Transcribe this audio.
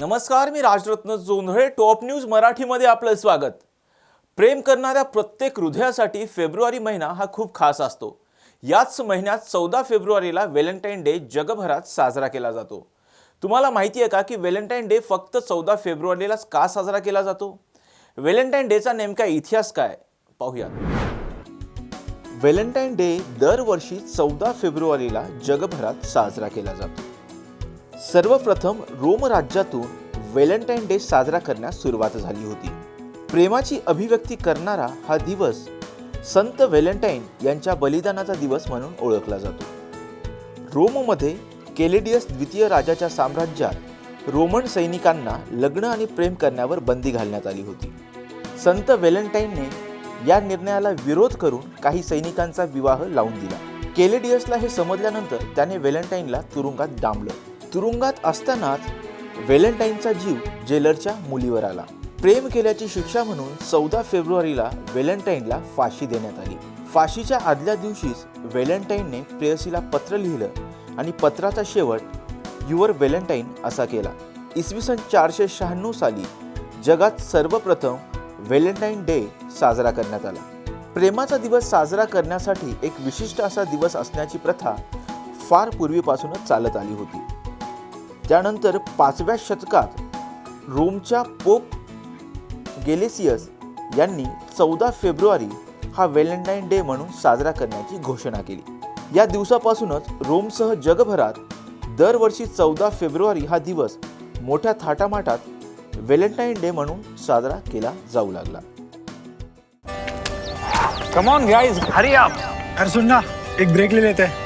नमस्कार मी Rajratna Jondhale top news मराठीमध्ये आपलं स्वागत. प्रेम करणाऱ्या प्रत्येक हृदयासाठी फेब्रुवारी महिना हा खूप खास असतो. याच महिन्यात चौदा फेब्रुवारीला व्हॅलेंटाईन डे जगभरात साजरा केला जातो. तुम्हाला माहिती आहे का की व्हॅलेंटाईन डे फक्त चौदा फेब्रुवारीलाच का साजरा केला जातो? व्हॅलेंटाईन डेचा नेमका इतिहास काय? पाहूयात. व्हॅलेंटाईन डे दरवर्षी चौदा फेब्रुवारीला जगभरात साजरा केला जातो. सर्वप्रथम रोम राज्यातून व्हॅलेंटाईन डे साजरा करण्यास सुरुवात झाली होती. प्रेमाची अभिव्यक्ती करणारा हा दिवस संत व्हॅलेंटाईन यांच्या बलिदानाचा दिवस म्हणून ओळखला जातो. रोममध्ये केलेडियस द्वितीय राजाच्या साम्राज्यात रोमन सैनिकांना लग्न आणि प्रेम करण्यावर बंदी घालण्यात आली होती. संत व्हॅलेंटाईनने या निर्णयाला विरोध करून काही सैनिकांचा विवाह लावून दिला. केलेडियसला हे समजल्यानंतर त्याने व्हॅलेंटाईनला तुरुंगात डांबलं. तुरुंगात असतानाच व्हॅलेंटाईनचा जीव जेलरच्या मुलीवर आला. प्रेम केल्याची शिक्षा म्हणून चौदा फेब्रुवारीला व्हॅलेंटाईनला फाशी देण्यात आली. फाशीच्या आदल्या दिवशीच व्हॅलेंटाईनने प्रेयसीला पत्र लिहिलं आणि पत्राचा शेवट युअर व्हॅलेंटाईन असा केला. इसवी सन चारशे शहाण्णव साली जगात सर्वप्रथम व्हॅलेंटाईन डे साजरा करण्यात आला. प्रेमाचा दिवस साजरा करण्यासाठी एक विशिष्ट असा दिवस असण्याची प्रथा फार पूर्वीपासूनच चालत आली होती. त्यानंतर पाचव्या शतकात रोमच्या पोप गेलेसियस यांनी चौदा फेब्रुवारी हा व्हॅलेंटाईन डे म्हणून साजरा करण्याची घोषणा केली. या दिवसापासूनच रोमसह जगभरात दरवर्षी चौदा फेब्रुवारी हा दिवस मोठ्या थाटामाटात व्हॅलेंटाईन डे म्हणून साजरा केला जाऊ लागला. Come on guys hurry up अरे सुन ना एक ब्रेक ले लेते. हैं